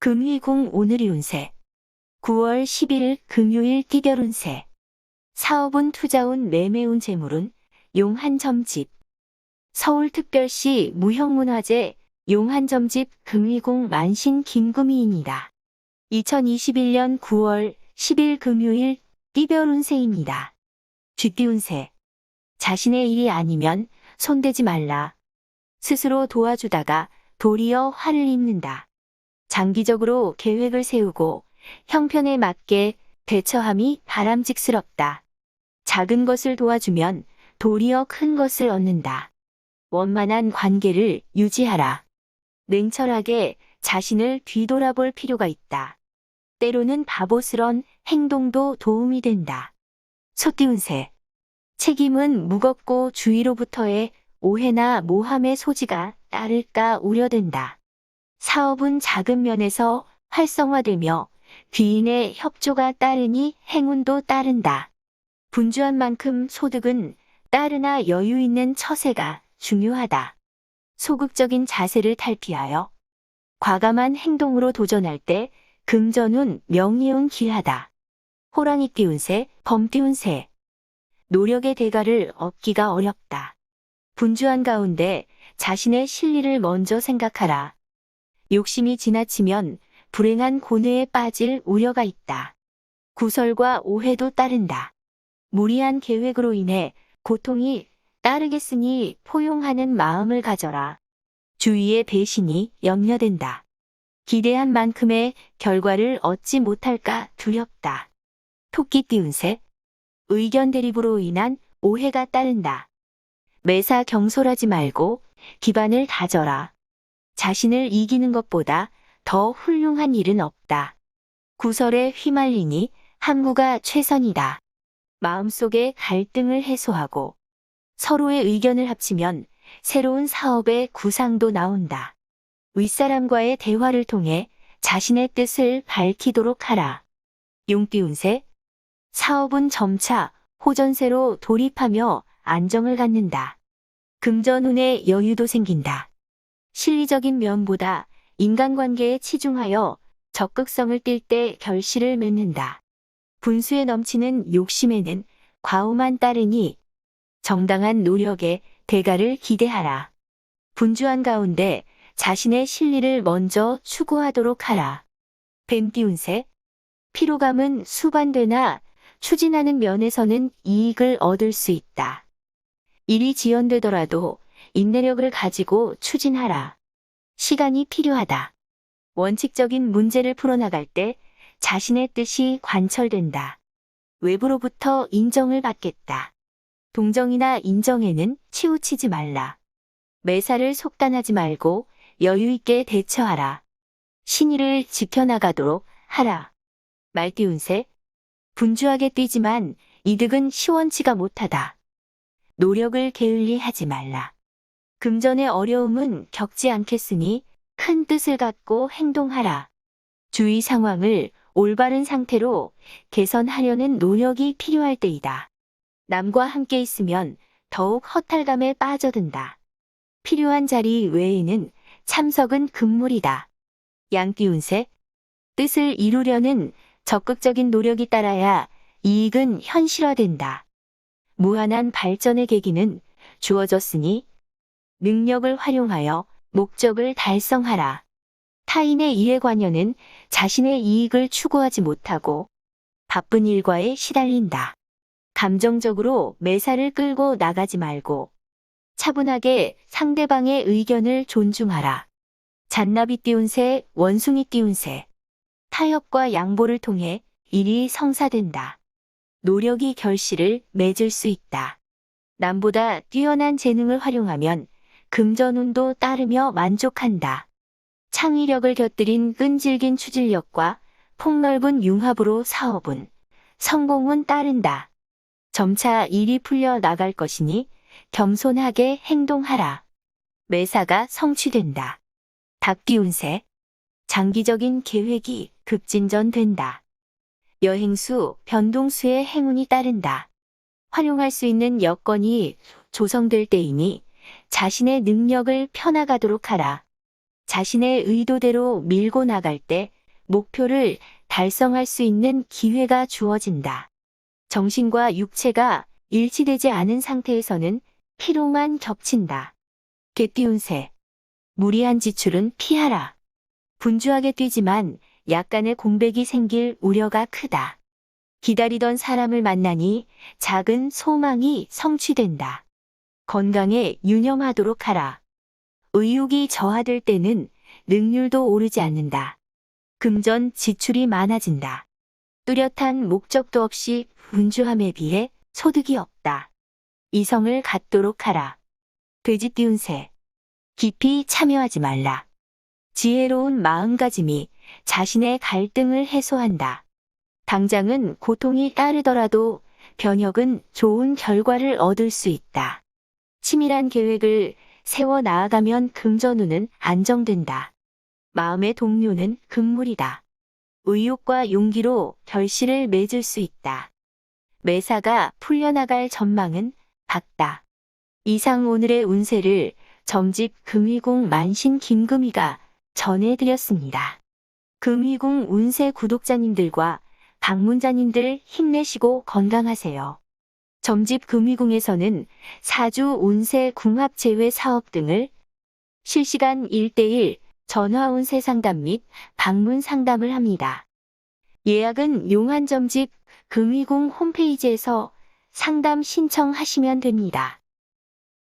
금희궁 오늘이 운세 9월 10일 금요일 띠별 운세 사업운 투자운 매매운 재물운 용한점집 서울특별시 무형문화재 용한점집 금희궁 만신 김금희입니다. 2021년 9월 10일 금요일 띠별 운세입니다. 쥐띠 운세 자신의 일이 아니면 손대지 말라. 스스로 도와주다가 도리어 화를 입는다. 장기적으로 계획을 세우고 형편에 맞게 대처함이 바람직스럽다. 작은 것을 도와주면 도리어 큰 것을 얻는다. 원만한 관계를 유지하라. 냉철하게 자신을 뒤돌아볼 필요가 있다. 때로는 바보스런 행동도 도움이 된다. 소띠운세. 책임은 무겁고 주위로부터의 오해나 모함의 소지가 따를까 우려된다. 사업은 작은 면에서 활성화되며 귀인의 협조가 따르니 행운도 따른다. 분주한 만큼 소득은 따르나 여유 있는 처세가 중요하다. 소극적인 자세를 탈피하여 과감한 행동으로 도전할 때 금전운 명예운 귀하다. 호랑이 띠운새, 범띠운새. 노력의 대가를 얻기가 어렵다. 분주한 가운데 자신의 실리를 먼저 생각하라. 욕심이 지나치면 불행한 고뇌에 빠질 우려가 있다. 구설과 오해도 따른다. 무리한 계획으로 인해 고통이 따르겠으니 포용하는 마음을 가져라. 주위의 배신이 염려된다. 기대한 만큼의 결과를 얻지 못할까 두렵다. 토끼 띠운새 의견 대립으로 인한 오해가 따른다. 매사 경솔하지 말고 기반을 다져라. 자신을 이기는 것보다 더 훌륭한 일은 없다. 구설에 휘말리니 항구가 최선이다. 마음속의 갈등을 해소하고 서로의 의견을 합치면 새로운 사업의 구상도 나온다. 윗사람과의 대화를 통해 자신의 뜻을 밝히도록 하라. 용띠운세 사업은 점차 호전세로 돌입하며 안정을 갖는다. 금전운에 여유도 생긴다. 실리적인 면보다 인간관계에 치중하여 적극성을 띨 때 결실을 맺는다. 분수에 넘치는 욕심에는 과오만 따르니 정당한 노력에 대가를 기대하라. 분주한 가운데 자신의 실리를 먼저 추구하도록 하라. 뱀띠운세 피로감은 수반되나 추진하는 면에서는 이익을 얻을 수 있다. 일이 지연되더라도 인내력을 가지고 추진하라. 시간이 필요하다. 원칙적인 문제를 풀어나갈 때 자신의 뜻이 관철된다. 외부로부터 인정을 받겠다. 동정이나 인정에는 치우치지 말라. 매사를 속단하지 말고 여유 있게 대처하라. 신의를 지켜나가도록 하라. 말띠운세 분주하게 뛰지만 이득은 시원치가 못하다. 노력을 게을리 하지 말라. 금전의 어려움은 겪지 않겠으니 큰 뜻을 갖고 행동하라. 주위 상황을 올바른 상태로 개선하려는 노력이 필요할 때이다. 남과 함께 있으면 더욱 허탈감에 빠져든다. 필요한 자리 외에는 참석은 금물이다. 양띠운세 뜻을 이루려는 적극적인 노력이 따라야 이익은 현실화된다. 무한한 발전의 계기는 주어졌으니 능력을 활용하여 목적을 달성하라. 타인의 일에 관여는 자신의 이익을 추구하지 못하고 바쁜 일과에 시달린다. 감정적으로 매사를 끌고 나가지 말고 차분하게 상대방의 의견을 존중하라. 잔나비 띄운 새, 원숭이 띄운 새. 타협과 양보를 통해 일이 성사된다. 노력이 결실을 맺을 수 있다. 남보다 뛰어난 재능을 활용하면 금전운도 따르며 만족한다. 창의력을 곁들인 끈질긴 추진력과 폭넓은 융합으로 사업은 성공은 따른다. 점차 일이 풀려 나갈 것이니 겸손하게 행동하라. 매사가 성취된다. 닭띠운세 장기적인 계획이 급진전된다. 여행수, 변동수의 행운이 따른다. 활용할 수 있는 여건이 조성될 때이니 자신의 능력을 펴나가도록 하라. 자신의 의도대로 밀고 나갈 때 목표를 달성할 수 있는 기회가 주어진다. 정신과 육체가 일치되지 않은 상태에서는 피로만 겹친다. 개띠운세. 무리한 지출은 피하라. 분주하게 뛰지만 약간의 공백이 생길 우려가 크다. 기다리던 사람을 만나니 작은 소망이 성취된다. 건강에 유념하도록 하라. 의욕이 저하될 때는 능률도 오르지 않는다. 금전 지출이 많아진다. 뚜렷한 목적도 없이 분주함에 비해 소득이 없다. 이성을 갖도록 하라. 돼지 띠운새. 깊이 참여하지 말라. 지혜로운 마음가짐이 자신의 갈등을 해소한다. 당장은 고통이 따르더라도 변혁은 좋은 결과를 얻을 수 있다. 치밀한 계획을 세워 나아가면 금전운은 안정된다. 마음의 동료는 금물이다. 의욕과 용기로 결실을 맺을 수 있다. 매사가 풀려나갈 전망은 밝다. 이상 오늘의 운세를 점집 금위궁 만신 김금희가 전해드렸습니다. 금위궁 운세 구독자님들과 방문자님들 힘내시고 건강하세요. 점집 금위궁에서는 사주 운세 궁합 제외 사업 등을 실시간 1대1 전화 운세 상담 및 방문 상담을 합니다. 예약은 용한 점집 금위궁 홈페이지에서 상담 신청하시면 됩니다.